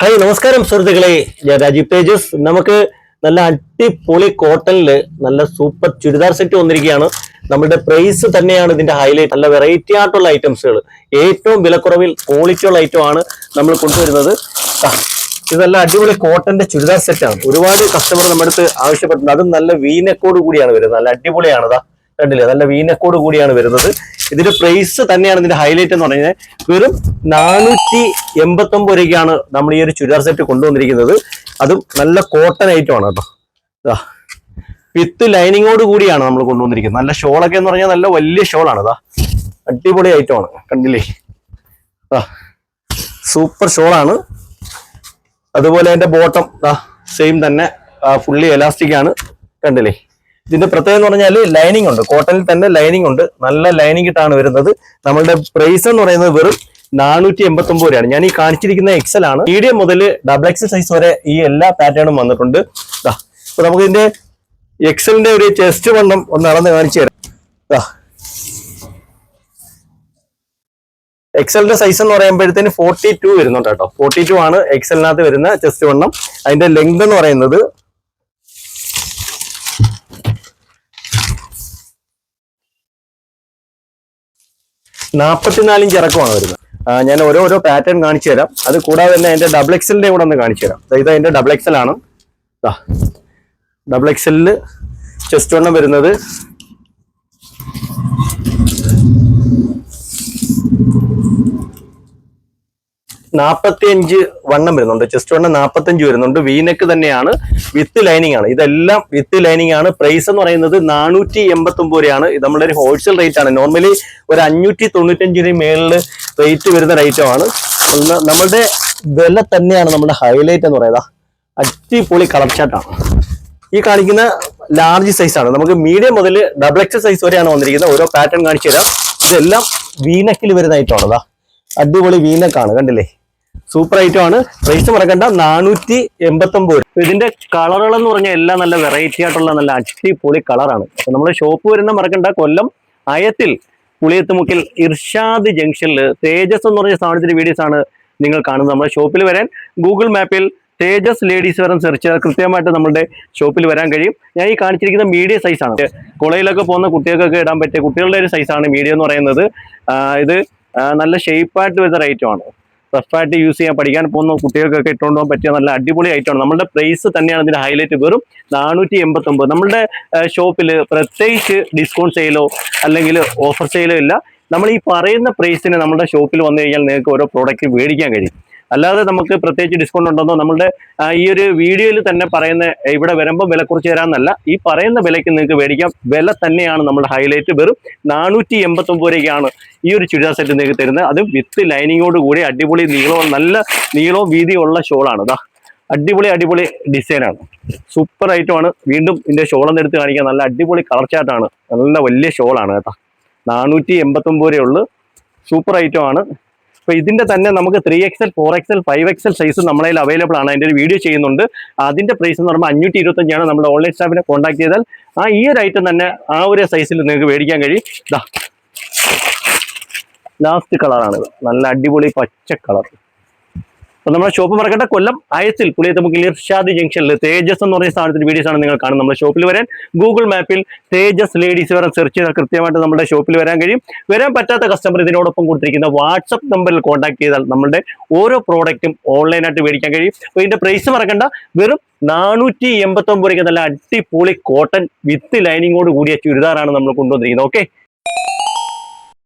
Hi നമസ്കാരം സുഹൃത്തുക്കളെ. ഞാൻ രാജീവ് തേജസ്. നമുക്ക് നല്ല അടിപൊളി കോട്ടണിൽ നല്ല സൂപ്പർ ചുരിദാർ സെറ്റ് വന്നിരിക്കുകയാണ്. നമ്മുടെ പ്രൈസ് തന്നെയാണ് ഇതിന്റെ ഹൈലൈറ്റ് നല്ല വെറൈറ്റി ആയിട്ടുള്ള ഐറ്റംസുകൾ ഏറ്റവും വിലക്കുറവിൽ ക്വാളിറ്റി ഉള്ള ഐറ്റം ആണ് നമ്മൾ കൊണ്ടുവരുന്നത്. ഇതെല്ലാം അടിപൊളി കോട്ടന്റെ ചുരിദാർ സെറ്റാണ് ഒരുപാട് കസ്റ്റമർ നമ്മുടെ അടുത്ത് ആവശ്യപ്പെട്ടിട്ടുണ്ട് അതും നല്ല വീനക്കോട് കൂടിയാണ് വരുന്നത്. നല്ല അടിപൊളിയാണ്. ദാ കണ്ടില്ലേ? നല്ല വീനക്കോട് കൂടിയാണ് വരുന്നത്. ഇതിന്റെ പ്രൈസ് തന്നെയാണ് ഇതിന്റെ ഹൈലൈറ്റ് എന്ന് പറഞ്ഞാൽ വെറും നാനൂറ്റി എൺപത്തി ഒമ്പത് രൂപയ്ക്കാണ് നമ്മൾ ഈ ഒരു ചുരിദാർ സെറ്റ് കൊണ്ടുവന്നിരിക്കുന്നത്. അതും നല്ല കോട്ടൺ ഐറ്റം ആണ് കേട്ടോ. വിത്ത് ലൈനിങ്ങോട് കൂടിയാണ് നമ്മൾ കൊണ്ടുവന്നിരിക്കുന്നത്. നല്ല ഷോളൊക്കെ എന്ന് പറഞ്ഞാൽ നല്ല വലിയ ഷോളാണ് ഇതാ അടിപൊളി ഐറ്റം ആണ്. കണ്ടില്ലേ? സൂപ്പർ ഷോളാണ് അതുപോലെ അതിന്റെ ബോട്ടം സെയിം തന്നെ ഫുള്ളി എലാസ്റ്റിക് ആണ്. കണ്ടില്ലേ? ഇതിന്റെ പ്രത്യേകത എന്ന് പറഞ്ഞാൽ ലൈനിങ് ഉണ്ട്. കോട്ടണിൽ തന്നെ ലൈനിങ് ഉണ്ട്. നല്ല ലൈനിങ് ഇട്ടാണ് വരുന്നത്. നമ്മളുടെ പ്രൈസ് എന്ന് പറയുന്നത് വെറും നാനൂറ്റി എൺപത്തി ഒമ്പത് രൂപയാണ്. ഞാൻ ഈ കാണിച്ചിരിക്കുന്ന എക്സൽ ആണ്. മീഡിയം മുതൽ ഡബിൾ എക്സൽ സൈസ് വരെ ഈ എല്ലാ പാറ്റേണും വന്നിട്ടുണ്ട്. അപ്പൊ നമുക്ക് ഇതിന്റെ എക്സലിന്റെ ഒരു ചെസ്റ്റ് വണ്ണം ഒന്ന് അളന്ന് കാണിച്ചു തരാം. എക്സലിന്റെ സൈസ് എന്ന് പറയുമ്പോഴത്തേന് ഫോർട്ടി ടു വരുന്നുണ്ട് കേട്ടോ. ഫോർട്ടി ടു ആണ് എക്സലിനകത്ത് വരുന്ന ചെസ്റ്റ് വണ്ണം. അതിന്റെ ലെങ്ത് എന്ന് പറയുന്നത് നാൽപ്പത്തിനാലിഞ്ച് ഇറക്കമാണ് വരുന്നത്. ഞാൻ ഓരോരോ പാറ്റേൺ കാണിച്ചു തരാം. അത് കൂടാതെ തന്നെ എന്റെ ഡബിൾ എക്സലിന്റെ കൂടെ ഒന്ന് കാണിച്ചു തരാം. ഇത് എന്റെ ഡബിൾ എക്സൽ ആണ്. ഡബിൾ എക്സലിൽ ചെസ്റ്റ് വണ്ണം വരുന്നത് നാപ്പത്തി അഞ്ച് വണ്ണം വരുന്നുണ്ട്. ചെസ്റ്റ് വണ്ണം നാപ്പത്തി അഞ്ച് വരുന്നുണ്ട്. വീനക്ക് തന്നെയാണ്. വിത്ത് ലൈനിങ് ആണ്. ഇതെല്ലാം വിത്ത് ലൈനിങ് ആണ്. പ്രൈസ് എന്ന് പറയുന്നത് നാനൂറ്റി എൺപത്തി ഒമ്പത് രൂപയാണ്. ഇത് നമ്മുടെ ഹോൾസെയിൽ റേറ്റ് ആണ്. നോർമലി ഒരു അഞ്ഞൂറ്റി തൊണ്ണൂറ്റഞ്ചിന് മേളിൽ റേറ്റ് വരുന്ന റേറ്റുമാണ് നമ്മളുടെ വില തന്നെയാണ് നമ്മുടെ ഹൈലൈറ്റ് എന്ന് പറയുന്നത്. അടിപൊളി കളർ ചാട്ടാണ് ഈ കാണിക്കുന്ന ലാർജ് സൈസ് ആണ്. നമുക്ക് മീഡിയം മുതൽ ഡബിൾ എക്സ് സൈസ് വരെയാണ് വന്നിരിക്കുന്നത്. ഓരോ പാറ്റേൺ കാണിച്ചു തരാം. ഇതെല്ലാം വീനക്കിൽ വരുന്നതായിട്ടാണ് അടിപൊളി വീനക്കാണ് കണ്ടില്ലേ? സൂപ്പർ ഐറ്റം ആണ്. പ്രൈസ് മറക്കണ്ട. നാനൂറ്റി എൺപത്തി ഒമ്പത് ഇതിന്റെ കളറുകൾ എന്ന് പറഞ്ഞാൽ എല്ലാം നല്ല വെറൈറ്റി ആയിട്ടുള്ള നല്ല അടിപൊളി കളറാണ് നമ്മുടെ ഷോപ്പ് വരുന്ന മറക്കണ്ട. കൊല്ലം അയത്തിൽ പുളിയത്തുമുക്കിൽ ഇർഷാദ് ജംഗ്ഷനിൽ തേജസ് എന്ന് പറഞ്ഞ സാധനത്തിന്റെ വീഡിയോസ് ആണ് നിങ്ങൾ കാണുന്നത്. നമ്മുടെ ഷോപ്പിൽ വരാൻ ഗൂഗിൾ മാപ്പിൽ തേജസ് ലേഡീസ് വരാൻ സെർച്ച് ചെയ്താൽ കൃത്യമായിട്ട് നമ്മുടെ ഷോപ്പിൽ വരാൻ കഴിയും. ഞാൻ ഈ കാണിച്ചിരിക്കുന്ന മീഡിയം സൈസാണ് കുളയിലൊക്കെ പോകുന്ന കുട്ടികൾക്കൊക്കെ ഇടാൻ പറ്റിയ കുട്ടികളുടെ ഒരു സൈസാണ് മീഡിയം എന്ന് പറയുന്നത്. ഇത് നല്ല ഷേപ്പായിട്ട് വരുന്ന റേറ്റും ആണ്. റഫായിട്ട് യൂസ് ചെയ്യാൻ പഠിക്കാൻ പോകുന്ന കുട്ടികൾക്കൊക്കെ ഇട്ടുകൊണ്ട് പോകാൻ പറ്റിയ നല്ല അടിപൊളി ഐറ്റമാണ് നമ്മുടെ പ്രൈസ് തന്നെയാണ് ഇതിന്റെ ഹൈലൈറ്റ് വെറും നാനൂറ്റി എൺപത്തി ഒമ്പത് നമ്മുടെ ഷോപ്പിൽ പ്രത്യേകിച്ച് ഡിസ്കൗണ്ട് സെയിലോ അല്ലെങ്കിൽ ഓഫർ സെയിലോ ഇല്ല. നമ്മൾ ഈ പറയുന്ന പ്രൈസിന് നമ്മുടെ ഷോപ്പിൽ വന്നു കഴിഞ്ഞാൽ നിങ്ങൾക്ക് ഓരോ പ്രോഡക്റ്റ് മേടിക്കാൻ കഴിയും. അല്ലാതെ നമുക്ക് പ്രത്യേകിച്ച് ഡിസ്കൗണ്ട് ഉണ്ടെന്നോ? നമ്മുടെ ഈ ഒരു വീഡിയോയിൽ തന്നെ പറയുന്ന ഇവിടെ വരുമ്പോൾ വില കുറച്ച് തരാമെന്നല്ല. ഈ പറയുന്ന വിലയ്ക്ക് നിങ്ങൾക്ക് മേടിക്കാം. വില തന്നെയാണ് നമ്മുടെ ഹൈലൈറ്റ് വെറും നാനൂറ്റി എൺപത്തൊമ്പത് രൂപയ്ക്കാണ് ഈ ഒരു ചുരിദാർ സെറ്റ് നിങ്ങൾക്ക് തരുന്നത്. അതും വിത്ത് ലൈനിങ്ങോട് കൂടി അടിപൊളി നീളവും നല്ല നീളവും വീതിയുള്ള ഷോളാണ് ഇതാ അടിപൊളി അടിപൊളി ഡിസൈനാണ് സൂപ്പർ ഐറ്റമാണ് വീണ്ടും ഇതിന്റെ ഷോളെന്ന് എടുത്ത് കാണിക്കാൻ നല്ല അടിപൊളി കളർ ചാർട്ടാണ് നല്ല വലിയ ഷോളാണ് കേട്ടോ. നാനൂറ്റി എൺപത്തൊമ്പത് രൂപയുള്ളൂ സൂപ്പർ ഐറ്റം ആണ് അപ്പൊ ഇതിന്റെ തന്നെ നമുക്ക് three XL four XL five XL size നമ്മളെ അവൈലബിൾ ആണ്. അതിന്റെ ഒരു വീഡിയോ ചെയ്യുന്നുണ്ട്. അതിന്റെ പ്രൈസ് എന്ന് പറയുമ്പോൾ അഞ്ഞൂറ്റി ഇരുപത്തഞ്ചാണ് നമ്മൾ ഓൺലൈൻ സ്റ്റാഫിനെ കോൺടാക്ട് ചെയ്താൽ ആ ഈ ഒരു ഐറ്റം തന്നെ ആ ഒരു സൈസിൽ നിങ്ങൾക്ക് മേടിക്കാൻ കഴിയും. ദാ. ലാസ്റ്റ് കളറാണിത് നല്ല അടിപൊളി പച്ച കളർ അപ്പൊ നമ്മുടെ ഷോപ്പ് മറക്കട്ടെ കൊല്ലം അയത്തിൽ പുളിയത്തമുക്കിൽ ഇർഷാദ് ജംഗ്ഷനിൽ തേജസ് എന്ന് പറയുന്ന സ്ഥാനത്തിന്റെ വീഡിയോസ് ആണ് നിങ്ങൾ കാണുന്നത്. നമ്മുടെ ഷോപ്പിൽ വരാൻ ഗൂഗിൾ മാപ്പിൽ തേജസ് ലേഡീസ് വരെ സെർച്ച് ചെയ്താൽ കൃത്യമായിട്ട് നമ്മുടെ ഷോപ്പിൽ വരാൻ കഴിയും. വരാൻ പറ്റാത്ത കസ്റ്റമർ ഇതിനോടൊപ്പം കൊടുത്തിരിക്കുന്ന വാട്സപ്പ് നമ്പറിൽ കോൺടാക്ട് ചെയ്താൽ നമ്മുടെ ഓരോ പ്രോഡക്റ്റും ഓൺലൈനായിട്ട് മേടിക്കാൻ കഴിയും. അപ്പോൾ ഇതിന്റെ പ്രൈസ് മറക്കണ്ട. വെറും നാനൂറ്റി എൺപത്തി ഒമ്പത് രൂപയ്ക്ക് നല്ല അടിപൊളി കോട്ടൺ വിത്ത് ലൈനിങ്ങോട് കൂടിയ ചുരിദാറാണ് നമ്മൾ കൊണ്ടുവന്നിരിക്കുന്നത്. ഓക്കെ